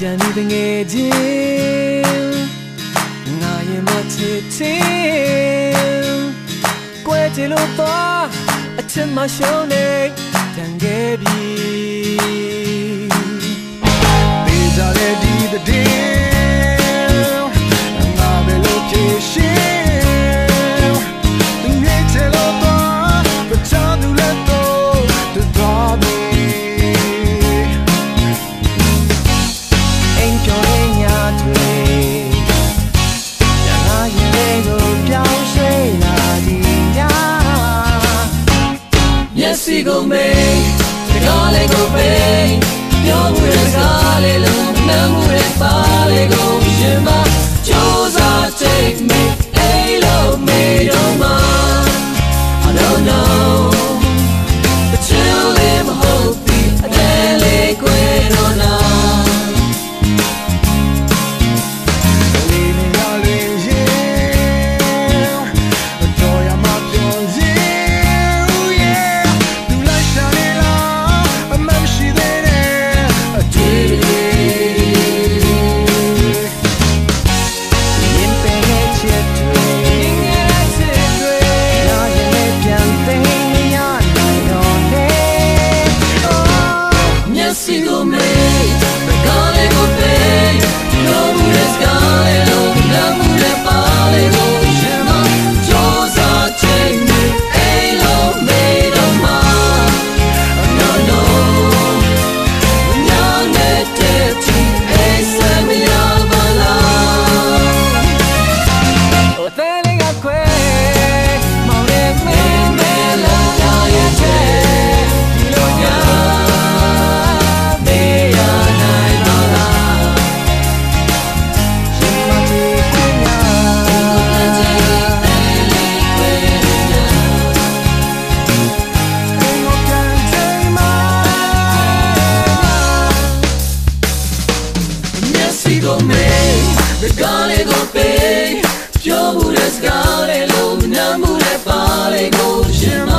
ကြံနေတငယ်ချင်းငါရင်မချစ်ချင်းကွဲချလို့တော့အချစ်မရှုံးနေတန်ခဲ့ပြီ These are the deep the မျက်စိကိုမိတ်တကားလေးကိုပိတ်ပြောမှုတဲ့ကားလေးလုံးနှမ်းမှုတဲ့ပါလေးကိုရင်မကြိုးစား sido menos. စကားလေးကိုပေးပြောမှုတဲ့စကားလေးလုံးမနှမ်းမှုတဲ့ပါလေးကိုရှင်းမ